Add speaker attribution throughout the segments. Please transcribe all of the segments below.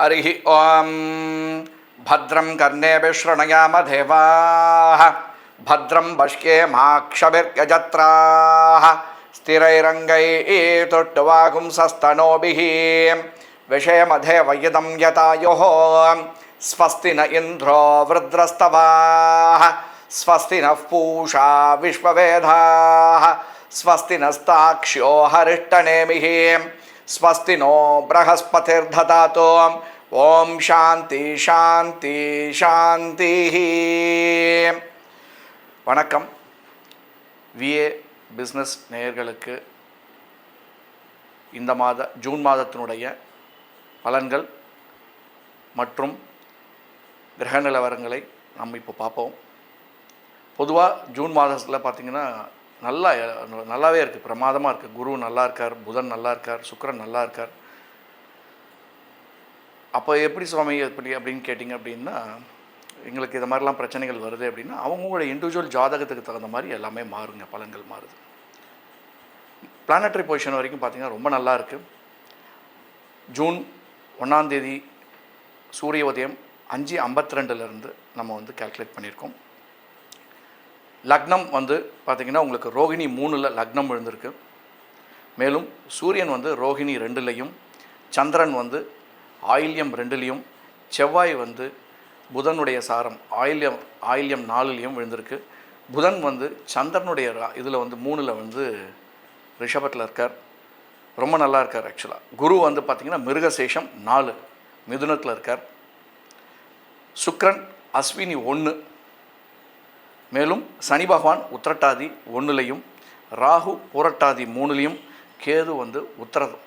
Speaker 1: हरिः ॐ भद्रं कर्णेभिः शृणुयाम देवाः। भद्रं पश्येमाक्षभिर्यजत्राः स्थिरैरङ्गैतुट्टुवागुंसस्तनोभिः विषयमधेवयदं यतायुः। स्वस्ति न इन्द्रो वृद्रस्तवाः। स्वस्ति नः पूषा विश्ववेधाः स्वस्ति नस्ताक्ष्यो हरिष्टनेमिः स्वस्ति नो बृहस्पतिर्ददातु ॐ சாந்தி சாந்தி சாந்தி வணக்கம் விஏ பிஸ்னஸ் நேயர்களுக்கு இந்த மாத ஜூன் மாதத்தினுடைய பலன்கள் மற்றும் கிரக நிலவரங்களை நம்ம இப்போ பார்ப்போம் பொதுவாக ஜூன் மாதத்தில் பார்த்திங்கன்னா நல்லா நல்லாவே இருக்குது பிரமாதமாக இருக்குது குரு நல்லா இருக்கார் புதன் நல்லா இருக்கார் சுக்கரன் நல்லா இருக்கார். அப்போ எப்படி சுவாமி எப்படி அப்படின்னு கேட்டிங்க அப்படின்னா எங்களுக்கு இது மாதிரிலாம் பிரச்சனைகள் வருது அப்படின்னா அவங்களோட இண்டிவிஜுவல் ஜாதகத்துக்கு தகுந்த மாதிரி எல்லாமே மாறுங்க பலன்கள் மாறுது. பிளானட்டரி பொசிஷன் வரைக்கும் பார்த்தீங்கன்னா ரொம்ப நல்லா இருக்குது ஜூன் ஒன்றாந்தேதி சூரிய உதயம் அஞ்சு ஐம்பத்தி ரெண்டுலேருந்து நம்ம வந்து கால்குலேட் பண்ணியிருக்கோம். லக்னம் வந்து பார்த்திங்கன்னா உங்களுக்கு ரோகிணி மூணில் லக்னம் விழுந்திருக்கு. மேலும் சூரியன் வந்து ரோகிணி ரெண்டுலேயும் சந்திரன் வந்து ஆயில்யம் ரெண்டுலேயும் செவ்வாய் வந்து புதனுடைய சாரம் ஆயில்யம் ஆயில்யம் நாலுலேயும் விழுந்திருக்கு. புதன் வந்து சந்திரனுடைய இதில் வந்து மூணில் வந்து ரிஷபத்தில் இருக்கார். ரொம்ப நல்லா இருக்கார் ஆக்சுவலாக குரு வந்து பார்த்திங்கன்னா மிருகசேஷம் நாலு மிதுனத்தில் இருக்கார். சுக்ரன் அஸ்வினி ஒன்று மேலும் சனி பகவான் உத்திரட்டாதி ஒன்றுலையும் ராகு புரட்டாதி மூணுலேயும் கேது வந்து உத்தரதம்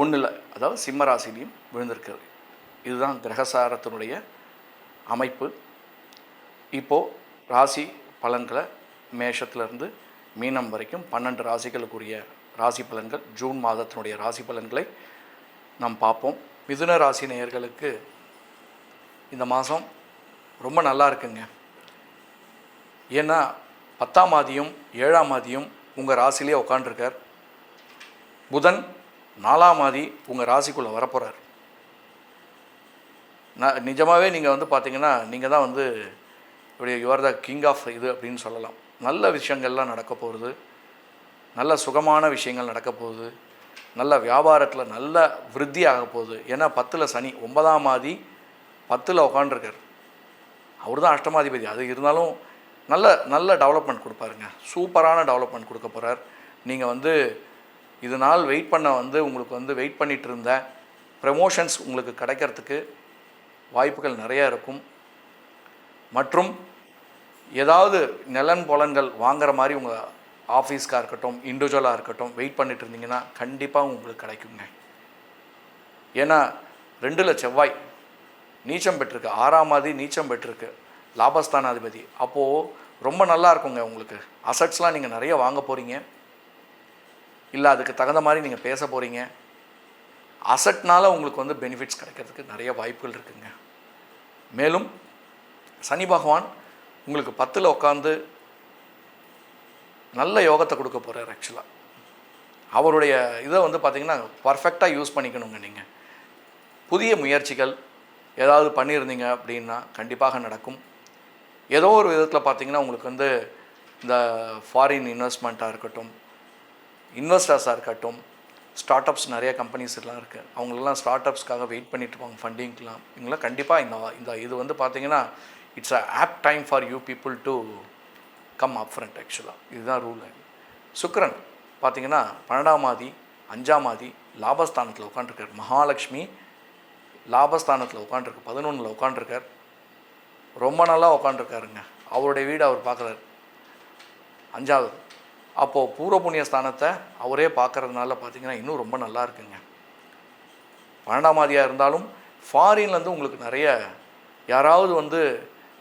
Speaker 1: ஒன்றில் அதாவது சிம்மராசிலையும் விழுந்திருக்கிறது. இதுதான் கிரகசாரத்தினுடைய அமைப்பு. இப்போது ராசி பலன்களை மேஷத்துலேருந்து மீனம் வரைக்கும் பன்னெண்டு ராசிகளுக்குரிய ராசி பலன்கள் ஜூன் மாதத்தினுடைய ராசி பலன்களை நாம் பார்ப்போம். மிதுன ராசி நேயர்களுக்கு இந்த மாதம் ரொம்ப நல்லா இருக்குங்க. ஏன்னா பத்தாம் மாதியும் ஏழாம் மாதியும் உங்கள் ராசிலேயே உட்காண்டிருக்கார் புதன் நாலாம் மாதி உங்கள் ராசிக்குள்ளே வரப்போகிறார் நான் நிஜமாகவே நீங்கள் வந்து பார்த்தீங்கன்னா நீங்கள் தான் வந்து இப்படி யுவர் த கிங் ஆஃப் இது அப்படின்னு சொல்லலாம். நல்ல விஷயங்கள்லாம் நடக்க போகிறது நல்ல சுகமான விஷயங்கள் நடக்க போகுது. நல்ல வியாபாரத்தில் நல்ல விருத்தி ஆக போகுது. ஏன்னா பத்தில் சனி ஒன்பதாம் மாதி பத்தில் உட்காண்டிருக்கார் அவர் தான் அஷ்டமாதிபதி. அது இருந்தாலும் நல்ல நல்ல டெவலப்மெண்ட் கொடுப்பாருங்க. சூப்பரான டெவலப்மெண்ட் கொடுக்க போகிறார் நீங்கள் வந்து இது நாள் வெயிட் பண்ண வந்து உங்களுக்கு வந்து வெயிட் பண்ணிகிட்டு இருந்த ப்ரமோஷன்ஸ் உங்களுக்கு கிடைக்கிறதுக்கு வாய்ப்புகள் நிறையா இருக்கும். மற்றும் ஏதாவது நிலன் புலன்கள் வாங்குற மாதிரி உங்கள் ஆஃபீஸ்க்காக இருக்கட்டும் இண்டிவிஜுவலாக இருக்கட்டும் வெயிட் பண்ணிட்டு இருந்தீங்கன்னா கண்டிப்பாக உங்களுக்கு கிடைக்குங்க. ஏன்னா ரெண்டில் செவ்வாய் நீச்சம் பெற்றிருக்கு. ஆறாம் மாதி நீச்சம் பெற்றிருக்கு. லாபஸ்தானாதிபதி. அப்போது ரொம்ப நல்லா இருக்குங்க உங்களுக்கு. அசட்ஸ்லாம் நீங்கள் நிறைய வாங்க போகிறீங்க இல்லை அதுக்கு தகுந்த மாதிரி நீங்கள் பேச போகிறீங்க அசட்னால் உங்களுக்கு வந்து பெனிஃபிட்ஸ் கிடைக்கிறதுக்கு நிறைய வாய்ப்புகள் இருக்குங்க. மேலும் சனி பகவான் உங்களுக்கு பத்தில் உட்காந்து நல்ல யோகத்தை கொடுக்க போகிறார் ஆக்சுவலாக அவருடைய இதை வந்து பார்த்திங்கன்னா பர்ஃபெக்டாக யூஸ் பண்ணிக்கணுங்க நீங்கள் புதிய முயற்சிகள் ஏதாவது பண்ணியிருந்தீங்க அப்படின்னா கண்டிப்பாக நடக்கும். ஏதோ ஒரு விதத்தில் பார்த்தீங்கன்னா உங்களுக்கு வந்து இந்த ஃபாரின் இன்வெஸ்ட்மெண்ட்டாக இருக்கட்டும் இன்வெஸ்டர்ஸாக இருக்கட்டும் ஸ்டார்ட் அப்ஸ் நிறைய கம்பெனிஸ் எல்லாம் இருக்குது அவங்களெல்லாம் ஸ்டார்ட் அப்ஸ்க்காக வெயிட் பண்ணிட்டு இருப்பாங்க ஃபண்டிங்க்கெலாம் இவங்களாம் கண்டிப்பாக இந்த இந்த இது வந்து பார்த்தீங்கன்னா it's a app time for you people to come up front ஆக்சுவலாக இதுதான் ரூல் சுக்ரன் பார்த்தீங்கன்னா பன்னெண்டாம் மாதி அஞ்சாம் மாதி லாபஸ்தானத்தில் உட்காந்துருக்கார் மகாலட்சுமி லாபஸ்தானத்தில் உட்காந்துருக்கு பதினொன்றில் உட்காந்துருக்கார் ரொம்ப நல்லா உட்காந்துருக்காருங்க அவருடைய வீடு அவர் பார்க்குறாரு. அஞ்சாவது. அப்போது பூர்வ புண்ணிய ஸ்தானத்தை அவரே பார்க்கறதுனால பார்த்தீங்கன்னா இன்னும் ரொம்ப நல்லா இருக்குங்க. பன்னெண்டாம் மாதிரியாக இருந்தாலும் ஃபாரின்லேருந்து உங்களுக்கு நிறைய யாராவது வந்து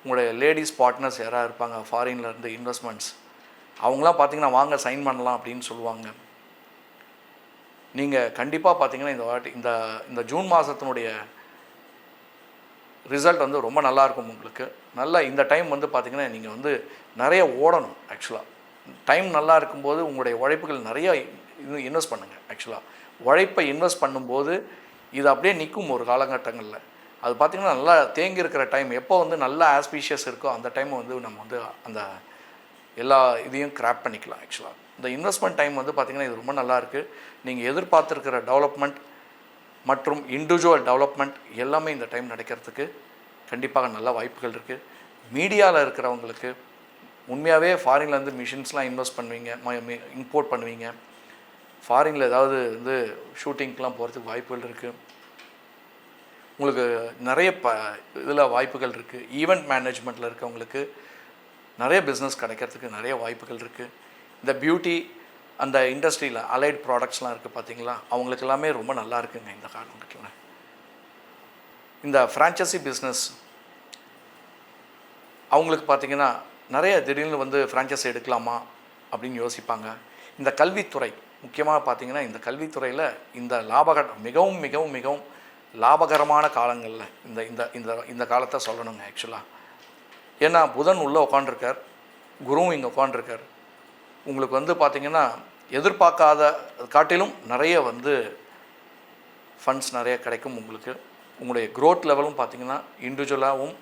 Speaker 1: உங்களுடைய லேடிஸ் பார்ட்னர்ஸ் யாராவது இருப்பாங்க ஃபாரின்லேருந்து இன்வெஸ்ட்மெண்ட்ஸ் அவங்களாம் பார்த்தீங்கன்னா வாங்க சைன் பண்ணலாம் அப்படின்னு சொல்லுவாங்க. நீங்கள் கண்டிப்பாக பார்த்தீங்கன்னா இந்த வாட்டி இந்த இந்த ஜூன் மாதத்தினுடைய ரிசல்ட் வந்து ரொம்ப நல்லாயிருக்கும் உங்களுக்கு. நல்லா இந்த டைம் வந்து பார்த்திங்கன்னா நீங்கள் வந்து நிறைய ஓடணும் ஆக்சுவலாக டைம் நல்லா இருக்கும்போது உங்களுடைய உழைப்புகள் நிறையா இன்வெஸ்ட் பண்ணுங்கள் ஆக்சுவலாக உழைப்பை இன்வெஸ்ட் பண்ணும்போது இது அப்படியே நிற்கும் ஒரு காலகட்டங்களில். அது பார்த்திங்கன்னா நல்லா தேங்கி இருக்கிற டைம் எப்போ வந்து நல்லா ஆஸ்பீஷியஸ் இருக்கோ அந்த டைம் வந்து நம்ம வந்து அந்த எல்லா இதையும் கிராப் பண்ணிக்கலாம் ஆக்சுவலாக இந்த இன்வெஸ்ட்மெண்ட் டைம் வந்து பார்த்திங்கன்னா இது ரொம்ப நல்லாயிருக்கு நீங்கள் எதிர்பார்த்துருக்கிற டெவலப்மெண்ட் மற்றும் இண்டிவிஜுவல் டெவலப்மெண்ட் எல்லாமே இந்த டைம் நடக்கிறதுக்கு கண்டிப்பாக நல்ல வாய்ப்புகள் இருக்குது மீடியாவில் இருக்கிறவங்களுக்கு உண்மையாகவே ஃபாரின்லேருந்து மிஷின்ஸ்லாம் இன்வெஸ்ட் பண்ணுவீங்க இம்போர்ட் பண்ணுவீங்க. ஃபாரினில் ஏதாவது வந்து ஷூட்டிங்க்கெலாம் போகிறதுக்கு வாய்ப்புகள் இருக்குது உங்களுக்கு நிறைய ப இதில் வாய்ப்புகள் இருக்குது ஈவெண்ட் மேனேஜ்மெண்ட்டில் இருக்கவங்களுக்கு நிறைய பிஸ்னஸ் கிடைக்கிறதுக்கு நிறைய வாய்ப்புகள் இருக்குது இந்த பியூட்டி அந்த இண்டஸ்ட்ரியில் அலைட் ப்ராடக்ட்ஸ்லாம் இருக்குது பார்த்தீங்களா அவங்களுக்கு எல்லாமே ரொம்ப நல்லா இருக்குங்க இந்த காலகட்டத்தில். இந்த ஃப்ரான்ச்சைசி பிஸ்னஸ் அவங்களுக்கு பார்த்தீங்கன்னா நிறைய திடீர்னு வந்து ஃப்ரான்ச்சைஸி எடுக்கலாமா அப்படின்னு யோசிப்பாங்க. இந்த கல்வித்துறை முக்கியமாக பார்த்தீங்கன்னா இந்த கல்வித்துறையில் இந்த லாபகர மிகவும் மிகவும் மிகவும் லாபகரமான காலங்களில் இந்த இந்த இந்த இந்த காலத்தை சொல்லணுங்க ஆக்சுவலாக ஏன்னா புதன் உள்ளே உட்காண்டிருக்கார் குருவும் இங்கே உட்காண்டிருக்கார் உங்களுக்கு வந்து பார்த்திங்கன்னா எதிர்பார்க்காத காட்டிலும் நிறைய வந்து ஃபண்ட்ஸ் நிறைய கிடைக்கும் உங்களுக்கு. உங்களுடைய க்ரோத் லெவலும் பார்த்திங்கன்னா இண்டிவிஜுவலாகவும்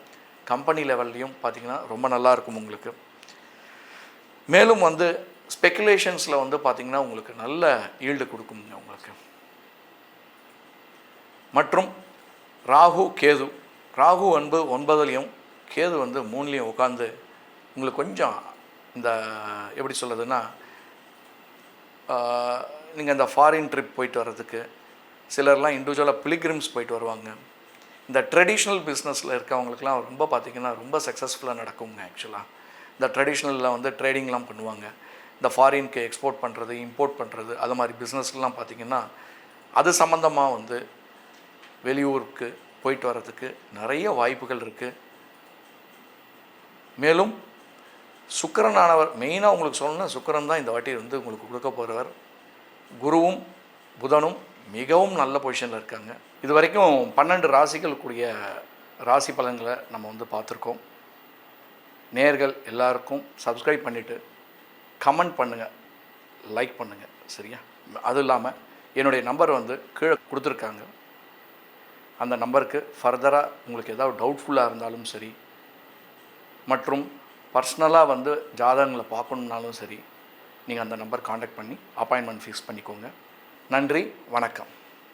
Speaker 1: கம்பெனி லெவல்லையும் பார்த்திங்கன்னா ரொம்ப நல்லா இருக்கும் உங்களுக்கு. மேலும் வந்து ஸ்பெக்குலேஷன்ஸில் வந்து பார்த்திங்கன்னா உங்களுக்கு நல்ல ஈல்டு கொடுக்குங்க உங்களுக்கு. மற்றும் ராகு கேது. ராகு அன்பு ஒன்பதுலேயும் கேது வந்து மூணுலேயும் உட்காந்து உங்களுக்கு கொஞ்சம் இந்த எப்படி சொல்கிறதுன்னா நீங்கள் இந்த ஃபாரின் ட்ரிப் போயிட்டு வர்றதுக்கு சிலர்லாம் இண்டிவிஜுவலாக பிலிகிரிம்ஸ் போயிட்டு வருவாங்க. இந்த ட்ரெடிஷ்னல் பிஸ்னஸில் இருக்கவங்களுக்குலாம் ரொம்ப பார்த்திங்கன்னா ரொம்ப சக்ஸஸ்ஃபுல்லாக நடக்குங்க ஆக்சுவலாக இந்த ட்ரெடிஷ்னலில் வந்து ட்ரேடிங்லாம் பண்ணுவாங்க. இந்த ஃபாரின்க்கு எக்ஸ்போர்ட் பண்ணுறது இம்போர்ட் பண்ணுறது அது மாதிரி பிஸ்னஸ்லாம் பார்த்திங்கன்னா அது சம்மந்தமாக வந்து வெளியூருக்கு போயிட்டு வர்றதுக்கு நிறைய வாய்ப்புகள் இருக்குது மேலும் சுக்கரனானவர் மெயினாக உங்களுக்கு சொல்லணும்னா சுக்கரன் தான் இந்த வாட்டி வந்து உங்களுக்கு கொடுக்க போகிறவர் குருவும் புதனும் மிகவும் நல்ல பொசிஷனில் இருக்காங்க. இது வரைக்கும் பன்னெண்டு ராசிகள் கூடிய ராசி பலன்களை நம்ம வந்து பார்த்துருக்கோம். நேர்கள் எல்லாருக்கும் சப்ஸ்கிரைப் பண்ணிவிட்டு கமெண்ட் பண்ணுங்கள் லைக் பண்ணுங்கள் சரியா? அதுவும் இல்லாமல் என்னுடைய நம்பர் வந்து கீழே கொடுத்துருக்காங்க. அந்த நம்பருக்கு ஃபர்தராக உங்களுக்கு ஏதாவது டவுட்ஃபுல்லாக இருந்தாலும் சரி மற்றும் பர்சனலாக வந்து ஜாதகங்களை பார்க்கணுன்னாலும் சரி நீங்கள் அந்த நம்பர் காண்டாக்ட் பண்ணி அப்பாயின்மெண்ட் ஃபிக்ஸ் பண்ணிக்கோங்க. நன்றி வணக்கம்.